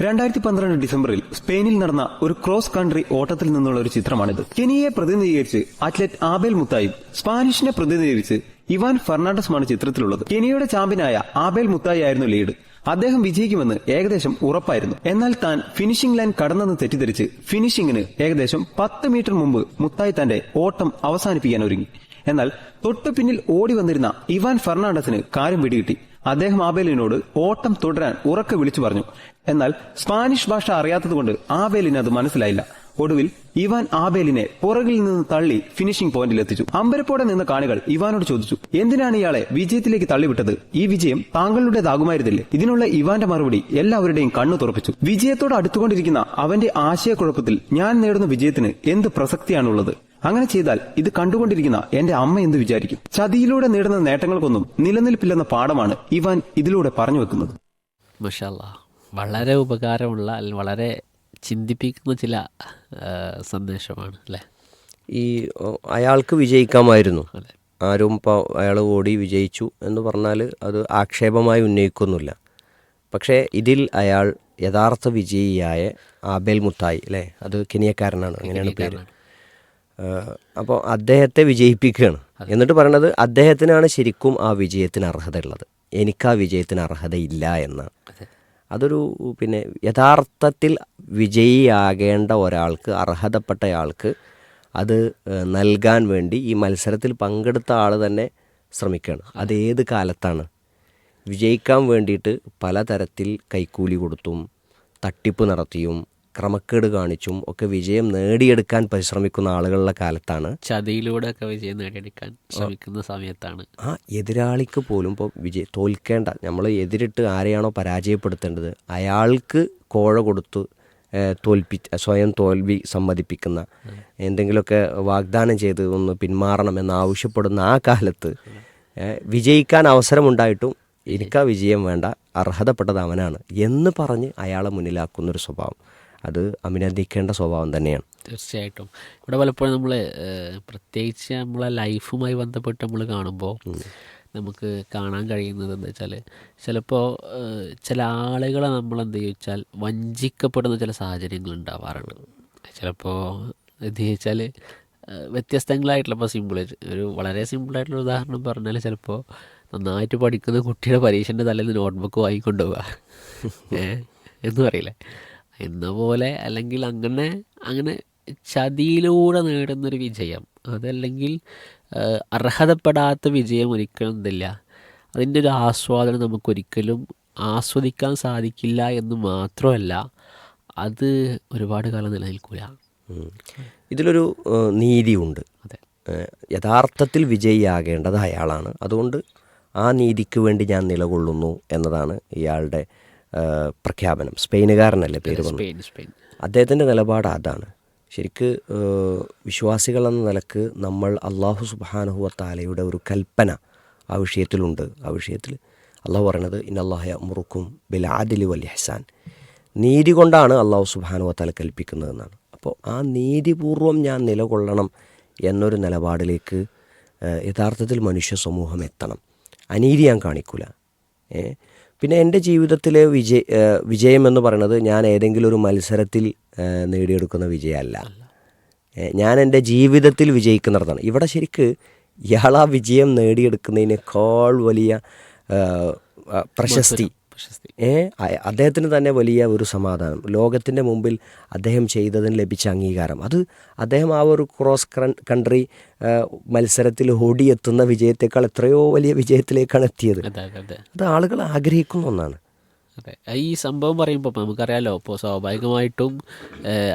രണ്ടായിരത്തി പന്ത്രണ്ട് ഡിസംബറിൽ സ്പെയിനിൽ നടന്ന ഒരു ക്രോസ് കൺട്രി ഓട്ടത്തിൽ നിന്നുള്ള ഒരു ചിത്രമാണിത്. കെനിയെ പ്രതിനിധീകരിച്ച് അത്ലറ്റ് ആബേൽ മുത്തായും സ്പാനിഷിനെ പ്രതിനിധീകരിച്ച് ഇവാൻ ഫെർണാണ്ടസുമാണ് ചിത്രത്തിലുള്ളത്. കെനിയയുടെ ചാമ്പ്യനായ ആബേൽ മുത്തായി ആയിരുന്നു ലീഡ്. അദ്ദേഹം വിജയിക്കുമെന്ന് ഏകദേശം ഉറപ്പായിരുന്നു. എന്നാൽ താൻ ഫിനിഷിംഗ് ലൈൻ കടന്നെന്ന് തെറ്റിദ്ധരിച്ച് ഫിനിഷിംഗിന് ഏകദേശം പത്ത് മീറ്റർ മുമ്പ് മുത്തായി തന്റെ ഓട്ടം അവസാനിപ്പിക്കാൻ ഒരുങ്ങി. എന്നാൽ തൊട്ടു പിന്നിൽ ഓടി വന്നിരുന്ന ഇവാൻ ഫെർണാണ്ടസിന് കാര്യം പിടികിട്ടി അദ്ദേഹം ആബേലിനോട് ഓട്ടം തുടരാൻ ഉറക്കെ വിളിച്ചു പറഞ്ഞു. എന്നാൽ സ്പാനിഷ് ഭാഷ അറിയാത്തതുകൊണ്ട് ആബേലിന് അത് മനസ്സിലായില്ല. ഒടുവിൽ ഇവാൻ ആബേലിനെ പുറകിൽ നിന്ന് തള്ളി ഫിനിഷിംഗ് പോയിന്റിൽ എത്തിച്ചു. അമ്പരപ്പോടെ നിന്ന കാണികൾ ഇവാനോട് ചോദിച്ചു എന്തിനാണ് ഇയാളെ വിജയത്തിലേക്ക് തള്ളിവിട്ടത്? ഈ വിജയം താങ്കളുടേതാകുമായിരുന്നില്ലേ? ഇതിനുള്ള ഇവാന്റെ മറുപടി എല്ലാവരുടെയും കണ്ണു തുറപ്പിച്ചു. വിജയത്തോട് അടുത്തുകൊണ്ടിരിക്കുന്ന അവന്റെ ആശയക്കുഴപ്പത്തിൽ ഞാൻ നേടുന്ന വിജയത്തിന് എന്ത് പ്രസക്തിയാണുള്ളത്? അങ്ങനെ ചെയ്താൽ ഇത് കണ്ടുകൊണ്ടിരിക്കുന്ന എന്റെ അമ്മ എന്ത് വിചാരിക്കും. ചതിയിലൂടെ നേടുന്ന നേട്ടങ്ങൾക്കൊന്നും നിലനിൽപ്പില്ലെന്ന പാഠമാണ് ഇവാൻ ഇതിലൂടെ പറഞ്ഞു വെക്കുന്നത്. വളരെ ഉപകാരമുള്ള അല്ലെങ്കിൽ വളരെ ചിന്തിപ്പിക്കുന്ന ചില സന്ദേശമാണ് അല്ലേ? ഈ അയാൾക്ക് വിജയിക്കാമായിരുന്നു. ആരും ഇപ്പോൾ അയാൾ ഓടി വിജയിച്ചു എന്ന് പറഞ്ഞാൽ അത് ആക്ഷേപമായി ഉന്നയിക്കുന്നില്ല പക്ഷേ ഇതിൽ അയാൾ യഥാർത്ഥ വിജയിയായ ആബേൽ മുത്തായി അല്ലേ? അത് കെനിയക്കാരനാണ് അങ്ങനെയാണ് പേര്. അപ്പോൾ അദ്ദേഹത്തെ വിജയിപ്പിക്കുകയാണ്. എന്നിട്ട് പറയണത് അദ്ദേഹത്തിനാണ് ശരിക്കും ആ വിജയത്തിന് അർഹതയുള്ളത്. എനിക്ക് ആ വിജയത്തിന് അർഹതയില്ല എന്നാണ് അതൊരു പിന്നെ യഥാർത്ഥത്തിൽ വിജയിയാകേണ്ട ഒരാൾക്ക് അർഹതപ്പെട്ടയാൾക്ക് അത് നൽകാൻ വേണ്ടി ഈ മത്സരത്തിൽ പങ്കെടുത്ത ആൾ തന്നെ ശ്രമിക്കുകയാണ്. അത് ഏത് കാലത്താണ്? വിജയിക്കാൻ വേണ്ടിയിട്ട് പലതരത്തിൽ കൈക്കൂലി കൊടുത്തും തട്ടിപ്പ് നടത്തിയും ക്രമക്കേട് കാണിച്ചും ഒക്കെ വിജയം നേടിയെടുക്കാൻ പരിശ്രമിക്കുന്ന ആളുകളുടെ കാലത്താണ്. ചതിയിലൂടെ ഒക്കെ വിജയം നേടിയെടുക്കാൻ ശ്രമിക്കുന്ന സമയത്താണ്. ആ എതിരാളിക്ക് പോലും ഇപ്പോൾ വിജയ തോൽക്കേണ്ട നമ്മൾ എതിരിട്ട് ആരെയാണോ പരാജയപ്പെടുത്തേണ്ടത് അയാൾക്ക് കോഴ കൊടുത്ത് തോൽപ്പി സ്വയം തോൽവി സമ്മതിപ്പിക്കുന്ന എന്തെങ്കിലുമൊക്കെ വാഗ്ദാനം ചെയ്ത് ഒന്ന് പിന്മാറണമെന്ന് ആവശ്യപ്പെടുന്ന ആ കാലത്ത് വിജയിക്കാൻ അവസരമുണ്ടായിട്ടും എനിക്ക് ആ വിജയം വേണ്ട അർഹതപ്പെട്ടത് അവനാണ് എന്ന് പറഞ്ഞ് അയാളെ മുന്നിലാക്കുന്നൊരു സ്വഭാവം. അത് അഭിനന്ദിക്കേണ്ട സ്വഭാവം തന്നെയാണ്. തീർച്ചയായിട്ടും. ഇവിടെ പലപ്പോഴും നമ്മൾ പ്രത്യേകിച്ച് നമ്മളെ ലൈഫുമായി ബന്ധപ്പെട്ട് നമ്മൾ കാണുമ്പോൾ നമുക്ക് കാണാൻ കഴിയുന്നത് എന്താ വെച്ചാൽ ചിലപ്പോൾ ചില ആളുകളെ നമ്മൾ എന്ത് ചോദിച്ചാൽ വഞ്ചിക്കപ്പെടുന്ന ചില സാഹചര്യങ്ങൾ ഉണ്ടാവാറുണ്ട്. ചിലപ്പോൾ എന്ത് ചോദിച്ചാൽ വ്യത്യസ്തങ്ങളായിട്ടുള്ള ഇപ്പോൾ സിമ്പിൾ ഒരു വളരെ സിമ്പിളായിട്ടുള്ള ഉദാഹരണം പറഞ്ഞാൽ ചിലപ്പോൾ നന്നായിട്ട് പഠിക്കുന്ന കുട്ടിയുടെ പരീക്ഷന്റെ തലേന്ന് നോട്ട്ബുക്ക് വാങ്ങിക്കൊണ്ടുപോവുക ഏ എന്ന് പറയില്ലേ? എന്ന പോലെ അല്ലെങ്കിൽ അങ്ങനെ അങ്ങനെ ചതിയിലൂടെ നേടുന്നൊരു വിജയം. അതല്ലെങ്കിൽ അർഹതപ്പെടാത്ത വിജയം ഒരിക്കലും എന്തില്ല. അതിന്റെ ഒരു ആസ്വാദനം നമുക്കൊരിക്കലും ആസ്വദിക്കാൻ സാധിക്കില്ല എന്ന് മാത്രമല്ല അത് ഒരുപാട് കാലം നിലനിൽക്കില്ല ഇതിലൊരു നീതിയുണ്ട്. അതെ. യഥാർത്ഥത്തിൽ വിജയിയാകേണ്ടത് അയാളാണ്. അതുകൊണ്ട് ആ നീതിക്ക് വേണ്ടി ഞാൻ നിലകൊള്ളുന്നു എന്നതാണ് ഇയാളുടെ പ്രഖ്യാപനം. സ്പെയിനുകാരനല്ലേ പേര് പറഞ്ഞു അദ്ദേഹത്തിന്റെ നിലപാട് അതാണ്. ശരിക്ക് ഏഹ്, വിശ്വാസികൾ എന്ന നിലയ്ക്ക് നമ്മൾ അള്ളാഹു സുബാനഹുവ താലയുടെ ഒരു കൽപ്പന ആ വിഷയത്തിലുണ്ട്. ആ വിഷയത്തിൽ അള്ളാഹു പറയണത് ഇന്നല്ലാഹ മുറുക്കും ബിൽ ആദിലി വൽ ഹസാൻ നീതി കൊണ്ടാണ് അള്ളാഹു സുബാനുവ താല കൽപ്പിക്കുന്നതെന്നാണ്. അപ്പോൾ ആ നീതിപൂർവം ഞാൻ നിലകൊള്ളണം എന്നൊരു നിലപാടിലേക്ക് യഥാർത്ഥത്തിൽ മനുഷ്യ സമൂഹം എത്തണം. അനീതി ഞാൻ കാണിക്കൂല. ഏ പിന്നെ എന്റെ ജീവിതത്തിലെ വിജയ വിജയം എന്ന് പറയുന്നത് ഞാൻ ഏതെങ്കിലും ഒരു മത്സരത്തിൽ നേടിയെടുക്കുന്ന വിജയമല്ല ഞാൻ എന്റെ ജീവിതത്തിൽ വിജയിക്കുന്നിടത്താണ് ഇവിടെ ശരിക്ക് ഇയാൾ ആ വിജയം നേടിയെടുക്കുന്നതിനേക്കാൾ വലിയ പ്രശസ്തി. പ്രശസ്തി. ഏ അദ്ദേഹത്തിന് തന്നെ വലിയ ഒരു സമാധാനം. ലോകത്തിന്റെ മുമ്പിൽ അദ്ദേഹം ചെയ്തതിന് ലഭിച്ച അംഗീകാരം. അത് അദ്ദേഹം ആ ഒരു ക്രോസ് കൺട്രി മത്സരത്തിൽ ഓടിയെത്തുന്ന വിജയത്തെക്കാൾ എത്രയോ വലിയ വിജയത്തിലേക്കാണ് എത്തിയത്. അത് ആളുകൾ ആഗ്രഹിക്കുന്ന ഒന്നാണ്. അതെ. ഈ സംഭവം പറയുമ്പോൾ നമുക്കറിയാലോ ഇപ്പോൾ സ്വാഭാവികമായിട്ടും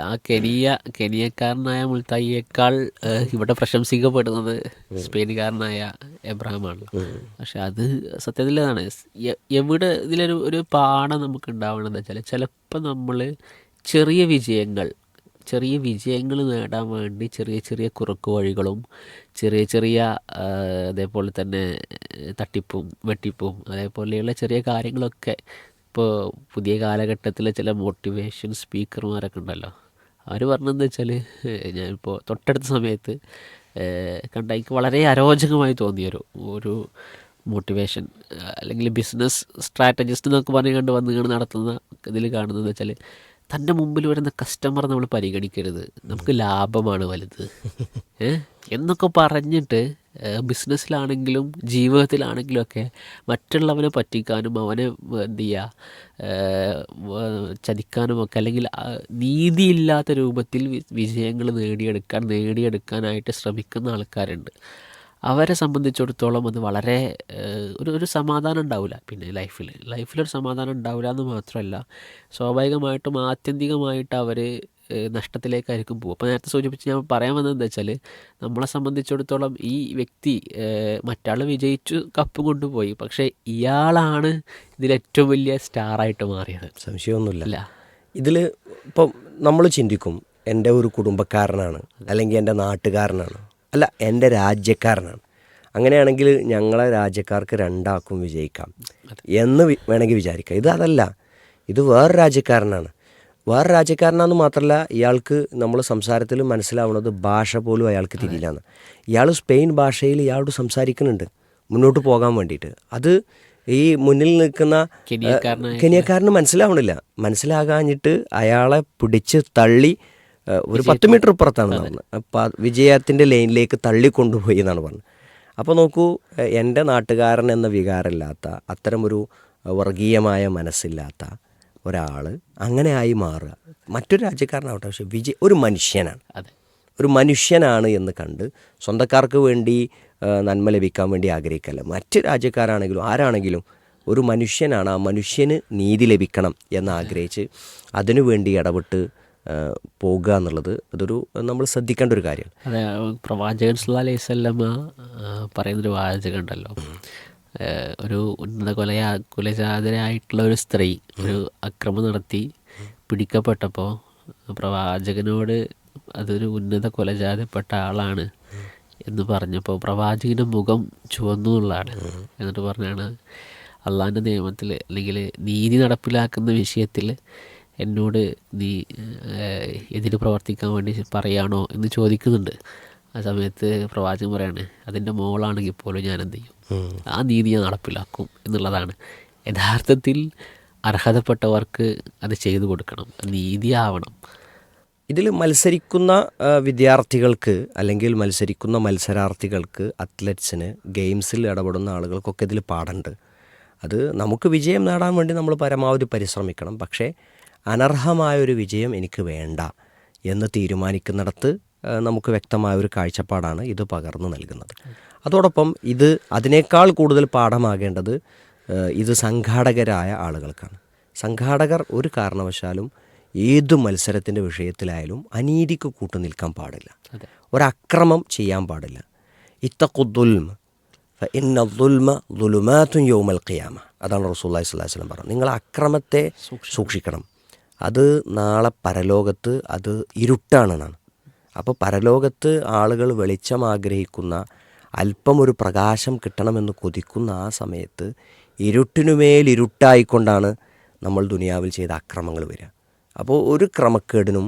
ആ കെനിയ കെനിയക്കാരനായ മുൾത്തായിയേക്കാൾ ഇവിടെ പ്രശംസിക്കപ്പെടുന്നത് സ്പെയിനുകാരനായ എബ്രഹാമാണ്. പക്ഷെ അത് സത്യത്തിലതാണ് എവിടെ ഇതിലൊരു ഒരു പാഠം നമുക്ക് ഉണ്ടാവണമെന്ന് വെച്ചാൽ ചിലപ്പോൾ നമ്മൾ ചെറിയ വിജയങ്ങൾ ചെറിയ വിജയങ്ങൾ നേടാൻ വേണ്ടി ചെറിയ ചെറിയ കുറുക്ക് വഴികളും ചെറിയ ചെറിയ അതേപോലെ തന്നെ തട്ടിപ്പും വെട്ടിപ്പും അതേപോലെയുള്ള ചെറിയ കാര്യങ്ങളൊക്കെ ഇപ്പോൾ പുതിയ കാലഘട്ടത്തിലെ ചില മോട്ടിവേഷൻ സ്പീക്കർമാരൊക്കെ ഉണ്ടല്ലോ. അവർ പറഞ്ഞതെന്ന് വെച്ചാൽ ഞാനിപ്പോൾ തൊട്ടടുത്ത സമയത്ത് കണ്ട എനിക്ക് വളരെ അരോചകമായി തോന്നിയൊരു ഒരു മോട്ടിവേഷൻ അല്ലെങ്കിൽ ബിസിനസ് സ്ട്രാറ്റജിസ്റ്റ് എന്നൊക്കെ പറഞ്ഞു കണ്ട് വന്ന് കണ്ട് നടത്തുന്ന ഇതിൽ കാണുന്നത് വെച്ചാൽ തന്റെ മുമ്പിൽ വരുന്ന കസ്റ്റമർ നമ്മൾ പരിഗണിക്കരുത്. നമുക്ക് ലാഭമാണ് വലുത്. എന്നൊക്കെ പറഞ്ഞിട്ട് ബിസിനസ്സിലാണെങ്കിലും ജീവിതത്തിലാണെങ്കിലും ഒക്കെ മറ്റുള്ളവനെ പറ്റിക്കാനും അവനെ എന്ത് ചെയ്യുക ചതിക്കാനും ഒക്കെ അല്ലെങ്കിൽ നീതിയില്ലാത്ത രൂപത്തിൽ വിജയങ്ങൾ നേടിയെടുക്കാൻ നേടിയെടുക്കാനായിട്ട് ശ്രമിക്കുന്ന ആൾക്കാരുണ്ട്. അവരെ സംബന്ധിച്ചിടത്തോളം അത് വളരെ ഒരു ഒരു സമാധാനം ഉണ്ടാവില്ല പിന്നെ ലൈഫിൽ ലൈഫിലൊരു സമാധാനം ഉണ്ടാവില്ല എന്ന് മാത്രമല്ല സ്വാഭാവികമായിട്ടും ആത്യന്തികമായിട്ട് അവർ നഷ്ടത്തിലേക്കായിരിക്കും പോകും. അപ്പോൾ നേരത്തെ സൂചിപ്പിച്ച് ഞാൻ പറയാൻ വന്നത് എന്താ വെച്ചാൽ നമ്മളെ സംബന്ധിച്ചിടത്തോളം ഈ വ്യക്തി മറ്റാൾ വിജയിച്ചു കപ്പ് കൊണ്ടുപോയി. പക്ഷേ ഇയാളാണ് ഇതിലേറ്റവും വലിയ സ്റ്റാറായിട്ട് മാറിയത്. സംശയമൊന്നുമില്ല. അല്ല. ഇതിൽ ഇപ്പം നമ്മൾ ചിന്തിക്കും എന്റെ ഒരു കുടുംബക്കാരനാണ് അല്ലെങ്കിൽ എന്റെ നാട്ടുകാരനാണ്. അല്ല എന്റെ രാജ്യക്കാരനാണ്. അങ്ങനെയാണെങ്കിൽ ഞങ്ങളെ രാജ്യക്കാർക്ക് രണ്ടാക്കും വിജയിക്കാം എന്ന് വേണമെങ്കിൽ വിചാരിക്കാം. ഇത് അതല്ല. ഇത് വേറെ രാജ്യക്കാരനാണ്. വേറെ രാജ്യക്കാരനാന്ന് മാത്രമല്ല ഇയാൾക്ക് നമ്മൾ സംസാരത്തിൽ മനസ്സിലാവുന്നത് ഭാഷ പോലും അയാൾക്ക് തിരിയില്ലാന്ന്. ഇയാൾ സ്പെയിൻ ഭാഷയിൽ ഇയാളോട് സംസാരിക്കുന്നുണ്ട് മുന്നോട്ട് പോകാൻ വേണ്ടിയിട്ട്. അത് ഈ മുന്നിൽ നിൽക്കുന്ന കെനിയക്കാരന് മനസ്സിലാവണില്ല. മനസ്സിലാകാഞ്ഞിട്ട് അയാളെ പിടിച്ച് തള്ളി ഒരു പത്ത് മീറ്റർ ഇപ്പുറത്താണ് നടന്നത്. അപ്പം വിജയത്തിന്റെ ലൈനിലേക്ക് തള്ളി കൊണ്ടുപോയി എന്നാണ് പറഞ്ഞത്. അപ്പോൾ നോക്കൂ എന്റെ നാട്ടുകാരൻ എന്ന വികാരമില്ലാത്ത അത്തരമൊരു വർഗീയമായ മനസ്സില്ലാത്ത ഒരാൾ അങ്ങനെ ആയി മാറുക. മറ്റൊരു രാജ്യക്കാരനാവട്ടെ പക്ഷേ വിജയ് ഒരു മനുഷ്യനാണ്. അതെ. ഒരു മനുഷ്യനാണ് എന്ന് കണ്ട് സ്വന്തക്കാർക്ക് വേണ്ടി നന്മ ലഭിക്കാൻ വേണ്ടി ആഗ്രഹിക്കല്ല. മറ്റ് രാജ്യക്കാരാണെങ്കിലും ആരാണെങ്കിലും ഒരു മനുഷ്യനാണ്. ആ മനുഷ്യന് നീതി ലഭിക്കണം എന്ന് ആഗ്രഹിച്ച് അതിനു വേണ്ടി ഇടപെട്ട് പോകുക എന്നുള്ളത് അതൊരു നമ്മൾ ശ്രദ്ധിക്കേണ്ട ഒരു കാര്യമാണ്. അതെ പ്രവാചകൻ സല്ലല്ലാഹു അലൈഹി വസല്ലമ ആ, പറയുന്നൊരു വാചകം ഉണ്ടല്ലോ ഒരു ഉന്നത കൊലയാ കുലജാതരായിട്ടുള്ള ഒരു സ്ത്രീ ഒരു അക്രമം നടത്തി പിടിക്കപ്പെട്ടപ്പോൾ പ്രവാചകനോട് അതൊരു ഉന്നത കൊലജാതപ്പെട്ട ആളാണ് എന്ന് പറഞ്ഞപ്പോൾ പ്രവാചകന്റെ മുഖം ചുവന്നു എന്നുള്ളതാണ്. എന്നിട്ട് പറഞ്ഞാണ് അള്ളാഹിന്റെ നിയമത്തിൽ അല്ലെങ്കിൽ നീതി നടപ്പിലാക്കുന്ന വിഷയത്തിൽ എന്നോട് നീ എതിര് പ്രവർത്തിക്കാൻ വേണ്ടി പറയാണോ? എന്ന് ചോദിക്കുന്നുണ്ട്. ആ സമയത്ത് പ്രവാചകൻ പറയാണ് അതിന്റെ മോളാണെങ്കിൽ പോലും ഞാൻ എന്ത് ചെയ്യും? ആ നീതി ഞാൻ നടപ്പിലാക്കും എന്നുള്ളതാണ്. യഥാർത്ഥത്തിൽ അർഹതപ്പെട്ടവർക്ക് അത് ചെയ്തു കൊടുക്കണം നീതിയാവണം. ഇതിൽ മത്സരിക്കുന്ന വിദ്യാർത്ഥികൾക്ക് അല്ലെങ്കിൽ മത്സരിക്കുന്ന മത്സരാർത്ഥികൾക്ക് അത്ലറ്റ്സിന് ഗെയിംസിൽ ഇടപെടുന്ന ആളുകൾക്കൊക്കെ ഇതിൽ പാടുണ്ട് അത് നമുക്ക് വിജയം നേടാൻ വേണ്ടി നമ്മൾ പരമാവധി പരിശ്രമിക്കണം. പക്ഷേ അനർഹമായൊരു വിജയം എനിക്ക് വേണ്ട എന്ന് തീരുമാനിക്കുന്നിടത്ത് നമുക്ക് വ്യക്തമായ ഒരു കാഴ്ചപ്പാടാണ് ഇത് പകർന്നു നൽകുന്നത്. അതോടൊപ്പം ഇത് അതിനേക്കാൾ കൂടുതൽ പാഠമാകേണ്ടത് ഇത് സംഘാടകരായ ആളുകൾക്കാണ്. സംഘാടകർ ഒരു കാരണവശാലും ഏത് മത്സരത്തിന്റെ വിഷയത്തിലായാലും അനീതിക്ക് കൂട്ടു നിൽക്കാൻ പാടില്ല. ഒരക്രമം ചെയ്യാൻ പാടില്ല. ഇത്തഖുദ്ദുൽമ ഇന്ന ദുൽമ ദുലുമാത്തും യൗമൽ ഖിയാമ. അതാണ് റസൂല്ലാഹി അലൈഹി വസല്ലം പറഞ്ഞത്. നിങ്ങൾ അക്രമത്തെ സൂക്ഷിക്കണം. അത് നാളെ പരലോകത്ത് അത് ഇരുട്ടാണെന്നാണ്. അപ്പോൾ പരലോകത്ത് ആളുകൾ വെളിച്ചം ആഗ്രഹിക്കുന്ന അല്പം ഒരു പ്രകാശം കിട്ടണമെന്ന് കൊതിക്കുന്ന ആ സമയത്ത് ഇരുട്ടിനുമേൽ ഇരുട്ടായിക്കൊണ്ടാണ് നമ്മൾ ദുനിയാവിൽ ചെയ്ത അക്രമങ്ങൾ വരിക. അപ്പോൾ ഒരു ക്രമക്കേടിനും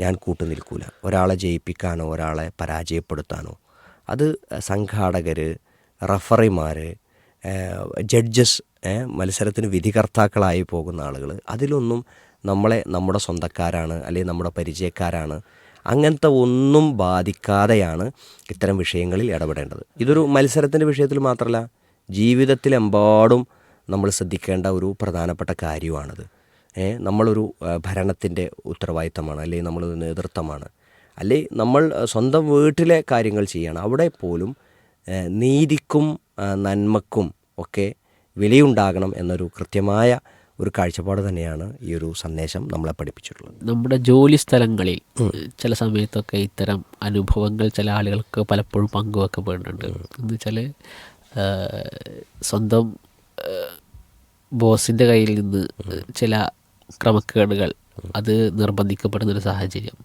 ഞാൻ കൂട്ടു നിൽക്കൂല ഒരാളെ ജയിപ്പിക്കാനോ ഒരാളെ പരാജയപ്പെടുത്താനോ. അത് സംഘാടകർ റഫറിമാർ ജഡ്ജസ് മത്സരത്തിന് വിധികർത്താക്കളായി പോകുന്ന ആളുകൾ അതിലൊന്നും നമ്മളെ നമ്മുടെ സ്വന്തക്കാരാണ് അല്ലെങ്കിൽ നമ്മുടെ പരിചയക്കാരാണ് അങ്ങനത്തെ ഒന്നും ബാധിക്കാതെയാണ് ഇത്തരം വിഷയങ്ങളിൽ ഇടപെടേണ്ടത്. ഇതൊരു മത്സരത്തിന്റെ വിഷയത്തിൽ മാത്രമല്ല ജീവിതത്തിലെമ്പാടും നമ്മൾ ശ്രദ്ധിക്കേണ്ട ഒരു പ്രധാനപ്പെട്ട കാര്യമാണത്. നമ്മളൊരു ഭരണത്തിന്റെ ഉത്തരവാദിത്തമാണ് അല്ലെങ്കിൽ നമ്മളൊരു നേതൃത്വമാണ്. അല്ലെ നമ്മൾ സ്വന്തം വീട്ടിലെ കാര്യങ്ങൾ ചെയ്യണം. അവിടെ പോലും നീതിക്കും നന്മക്കും ഒക്കെ വിലയുണ്ടാകണം എന്നൊരു കൃത്യമായ ഒരു കാഴ്ചപ്പാട് തന്നെയാണ് ഈ ഒരു സന്ദേശം നമ്മളെ പഠിപ്പിച്ചിട്ടുള്ളത്. നമ്മുടെ ജോലി സ്ഥലങ്ങളിൽ ചില സമയത്തൊക്കെ ഇത്തരം അനുഭവങ്ങൾ ചില ആളുകൾക്ക് പലപ്പോഴും പങ്കുവെക്കപ്പെടുന്നുണ്ട്. എന്ന് വെച്ചാൽ സ്വന്തം ബോസിന്റെ കയ്യിൽ നിന്ന് ചില ക്രമക്കേടുകൾ അത് നിർബന്ധിക്കപ്പെടുന്നൊരു സാഹചര്യം.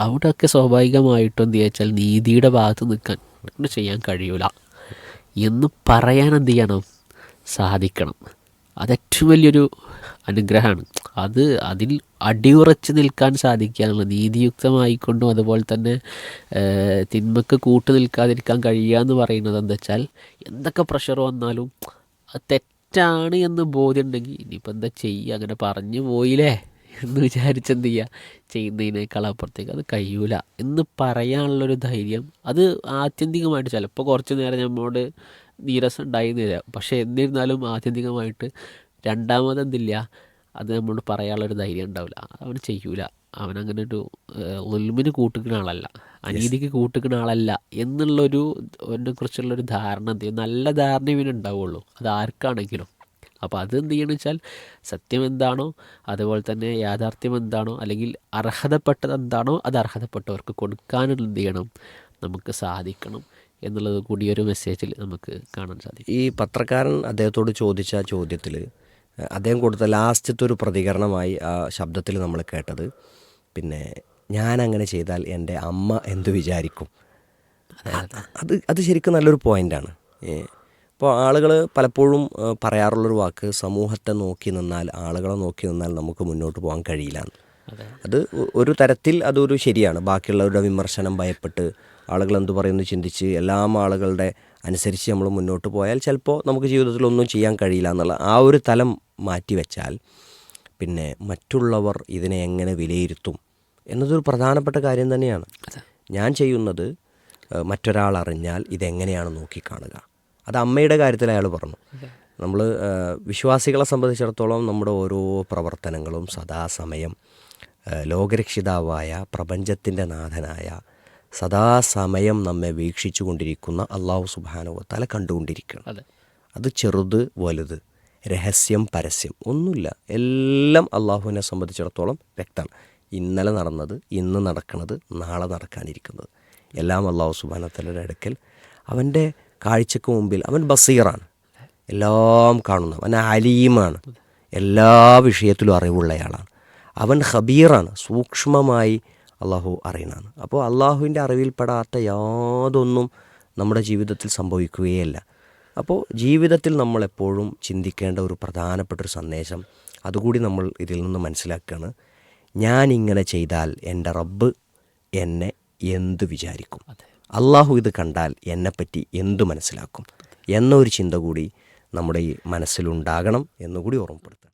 അവിടെയൊക്കെ സ്വാഭാവികമായിട്ടും എന്ത് വെച്ചാൽ നീതിയുടെ ഭാഗത്ത് നിൽക്കാൻ ചെയ്യാൻ കഴിയൂല. എന്ന് പറയാൻ എന്ത് ചെയ്യണം? സാധിക്കണം. അത് ഏറ്റവും വലിയൊരു അനുഗ്രഹമാണ്. അത് അതിൽ അടിയുറച്ച് നിൽക്കാൻ സാധിക്കാനുള്ള നീതിയുക്തമായിക്കൊണ്ടും അതുപോലെ തന്നെ തിന്മക്ക് കൂട്ടു നിൽക്കാതിരിക്കാൻ കഴിയുക എന്ന് പറയുന്നത് എന്താ വെച്ചാൽ എന്തൊക്കെ പ്രഷർ വന്നാലും അത് തെറ്റാണ് എന്ന് ബോധ്യം ഉണ്ടെങ്കിൽ ഇനിയിപ്പോൾ എന്താ ചെയ്യുക? അങ്ങനെ പറഞ്ഞു പോയില്ലേ എന്ന് വിചാരിച്ച് എന്ത് ചെയ്യുക? ചെയ്യുന്നതിനേക്കാൾ അപ്പുറത്തേക്ക് അത് കഴിയൂല എന്ന് പറയാനുള്ളൊരു ധൈര്യം അത് ആത്യന്തികമായിട്ട് ചിലപ്പോൾ കുറച്ച് നേരം നമ്മോട് നീരസം ഉണ്ടായിരുന്നില്ല. പക്ഷേ എന്നിരുന്നാലും ആത്യന്തികമായിട്ട് രണ്ടാമതെന്തില്ല അത് നമ്മളോട് പറയാനുള്ളൊരു ധൈര്യം ഉണ്ടാവില്ല. അവൻ ചെയ്യൂല. അവൻ അങ്ങനെ ഒരു ഒൽമിന് കൂട്ടുക്കുന്ന ആളല്ല. അനീതിക്ക് കൂട്ടുക്കുന്ന ആളല്ല എന്നുള്ളൊരു അവനെ കുറിച്ചുള്ളൊരു ധാരണ എന്ത് ചെയ്യും? നല്ല ധാരണ ഇവന് ഉണ്ടാവുള്ളൂ. അത് ആർക്കാണെങ്കിലും. അപ്പോൾ അത് എന്ത് ചെയ്യണമെന്ന് വെച്ചാൽ സത്യം എന്താണോ അതുപോലെ തന്നെ യാഥാർത്ഥ്യം എന്താണോ അല്ലെങ്കിൽ അർഹതപ്പെട്ടത് എന്താണോ അത് അർഹതപ്പെട്ടവർക്ക് കൊടുക്കാനുള്ള എന്ത് ചെയ്യണം? നമുക്ക് സാധിക്കണം. എന്നുള്ളത് കൂടി ഒരു മെസ്സേജിൽ നമുക്ക് കാണാൻ സാധിക്കും. ഈ പത്രക്കാരൻ അദ്ദേഹത്തോട് ചോദിച്ച ചോദ്യത്തിൽ അദ്ദേഹം കൊടുത്ത ലാസ്റ്റത്തെ ഒരു പ്രതികരണമായി ആ ശബ്ദത്തിൽ നമ്മൾ കേട്ടത് പിന്നെ ഞാൻ അങ്ങനെ ചെയ്താൽ എന്റെ അമ്മ എന്ത് വിചാരിക്കും? അത് അത്. ശരിക്കും നല്ലൊരു പോയിന്റാണ് ഇപ്പോൾ ആളുകൾ പലപ്പോഴും പറയാറുള്ളൊരു വാക്ക് സമൂഹത്തെ നോക്കി നിന്നാൽ ആളുകളെ നോക്കി നിന്നാൽ നമുക്ക് മുന്നോട്ട് പോകാൻ കഴിയില്ല. അത്. ഒരു തരത്തിൽ അതൊരു ശരിയാണ്. ബാക്കിയുള്ളവരുടെ വിമർശനം ഭയപ്പെട്ട് ആളുകൾ എന്തു പറയുന്നു ചിന്തിച്ച് എല്ലാ ആളുകളുടെ അനുസരിച്ച് നമ്മൾ മുന്നോട്ട് പോയാൽ ചിലപ്പോൾ നമുക്ക് ജീവിതത്തിൽ ഒന്നും ചെയ്യാൻ കഴിയില്ല എന്നുള്ള ആ ഒരു തലം മാറ്റി വെച്ചാൽ പിന്നെ മറ്റുള്ളവർ ഇതിനെ എങ്ങനെ വിലയിരുത്തും എന്നതൊരു പ്രധാനപ്പെട്ട കാര്യം തന്നെയാണ്. ഞാൻ ചെയ്യുന്നത് മറ്റൊരാൾ അറിഞ്ഞാൽ ഇതെങ്ങനെയാണ് നോക്കിക്കാണുക. അത് അമ്മയുടെ കാര്യത്തിൽ അയാൾ പറഞ്ഞു. നമ്മൾ വിശ്വാസികളെ സംബന്ധിച്ചിടത്തോളം നമ്മുടെ ഓരോ പ്രവർത്തനങ്ങളും സദാസമയം ലോകരക്ഷിതാവായ പ്രപഞ്ചത്തിന്റെ നാഥനായ സദാസമയം നമ്മെ വീക്ഷിച്ചു കൊണ്ടിരിക്കുന്ന അള്ളാഹു സുബാനുവത്താല കണ്ടുകൊണ്ടിരിക്കണം. അതെ. അത് ചെറുത് വലുത് രഹസ്യം പരസ്യം ഒന്നുമില്ല. എല്ലാം അള്ളാഹുവിനെ സംബന്ധിച്ചിടത്തോളം വ്യക്തമാണ്. ഇന്നലെ നടന്നത് ഇന്ന് നടക്കുന്നത് നാളെ നടക്കാനിരിക്കുന്നത്. എല്ലാം അള്ളാഹു സുബാനത്തലയുടെ അടുക്കൽ. അവന്റെ കാഴ്ചക്ക് മുമ്പിൽ അവൻ ബസീറാണ്. എല്ലാം കാണുന്നു അവൻ അലീമാണ്. എല്ലാ വിഷയത്തിലും അറിവുള്ളയാളാണ്. അവൻ ഹബീറാണ് സൂക്ഷ്മമായി അള്ളാഹു അറിയുന്നതാണ്. അപ്പോൾ അള്ളാഹുവിന്റെ അറിവിൽപ്പെടാത്ത യാതൊന്നും നമ്മുടെ ജീവിതത്തിൽ സംഭവിക്കുകയല്ല. അപ്പോൾ ജീവിതത്തിൽ നമ്മൾ എപ്പോഴും ചിന്തിക്കേണ്ട ഒരു പ്രധാനപ്പെട്ട ഒരു സന്ദേശം അതുകൂടി നമ്മൾ ഇതിൽ നിന്ന് മനസ്സിലാക്കുകയാണ്. ഞാൻ ഇങ്ങനെ ചെയ്താൽ എന്റെ റബ്ബ് എന്നെ എന്ത് വിചാരിക്കും? അള്ളാഹു ഇത് കണ്ടാൽ എന്നെപ്പറ്റി എന്തു മനസ്സിലാക്കും? എന്നൊരു ചിന്ത കൂടി നമ്മുടെ ഈ മനസ്സിലുണ്ടാകണം എന്നുകൂടി ഓർമ്മപ്പെടുത്താം